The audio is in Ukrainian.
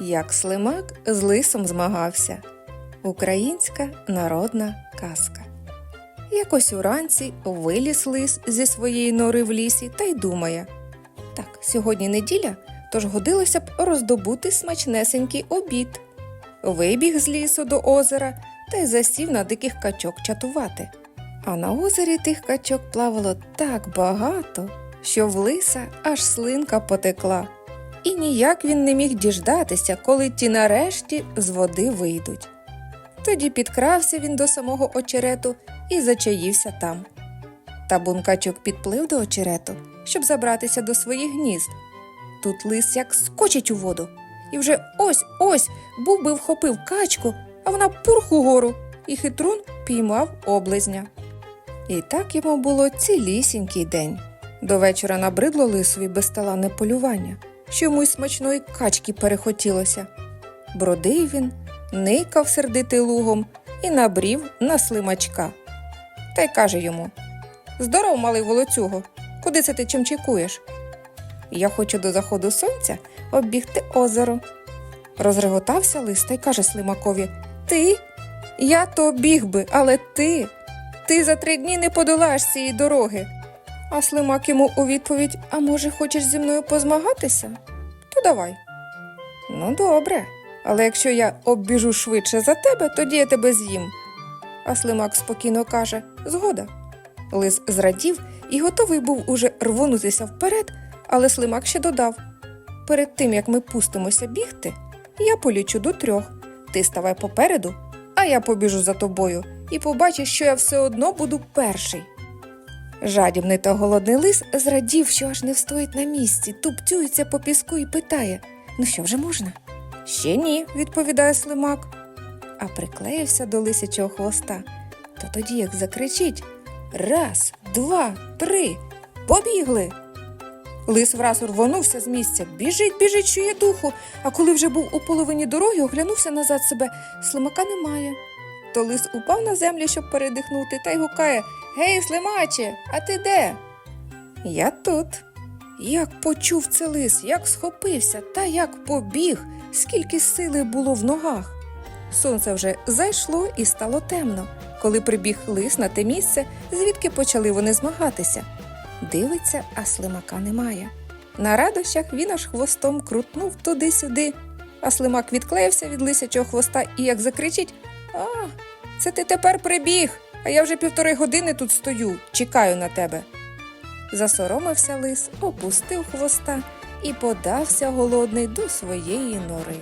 Як слимак з лисом змагався. Українська народна казка. Якось уранці виліз лис зі своєї нори в лісі та й думає: так, сьогодні неділя, тож годилося б роздобути смачнесенький обід. Вибіг з лісу до озера та й засів на диких качок чатувати. А на озері тих качок плавало так багато, що в лиса аж слинка потекла. І ніяк він не міг діждатися, коли ті нарешті з води вийдуть. Тоді підкрався він до самого очерету і зачаївся там. Табун качок підплив до очерету, щоб забратися до своїх гнізд. Тут лис як скочить у воду, і вже ось ось був би вхопив качку, а вона пурх угору, і хитрун піймав облизня. І так йому було цілісінький день. До вечора набридло лисові безталанне полювання, що йому й смачної качки перехотілося. Бродив він, никав сердитий лугом і набрів на слимачка. Та й каже йому Здоров, малий волоцюго, куди це ти чим чекуєш? Я хочу до заходу сонця оббігти озеро. Розреготався лис та й каже слимакові Ти? Я то біг би, але ти. Ти за три дні не подолаєш цієї дороги. А слимак йому у відповідь А може, хочеш зі мною позмагатися? То давай. Ну, добре. Але якщо я оббіжу швидше за тебе, тоді я тебе з'їм. А слимак спокійно каже Згода. Лис зрадів і готовий був уже рвонутися вперед, але слимак ще додав Перед тим як ми пустимося бігти, я полічу до трьох. Ти ставай попереду, а я побіжу за тобою і побачиш, що я все одно буду перший. Жадібний та голодний лис зрадів, що аж не встоїть на місці, тупцюється по піску і питає Ну що вже можна? Ще ні, відповідає слимак. А приклеївся до лисячого хвоста. То тоді як закричить Раз, два, три, побігли. Лис враз урвонувся з місця. Біжить, біжить, що є духу. А коли вже був у половині дороги, оглянувся назад себе. Слимака немає. То лис упав на землю, щоб передихнути, та й гукає Гей, слимаче, а ти де? Я тут. Як почув це лис, як схопився та як побіг, скільки сили було в ногах. Сонце вже зайшло і стало темно, коли прибіг лис на те місце, звідки почали вони змагатися. Дивиться, а слимака немає. На радощах він аж хвостом крутнув туди-сюди, а слимак відклеївся від лисячого хвоста і як закричить А, це ти тепер прибіг, а я вже півтори години тут стою, чекаю на тебе. Засоромився лис, опустив хвоста і подався голодний до своєї нори.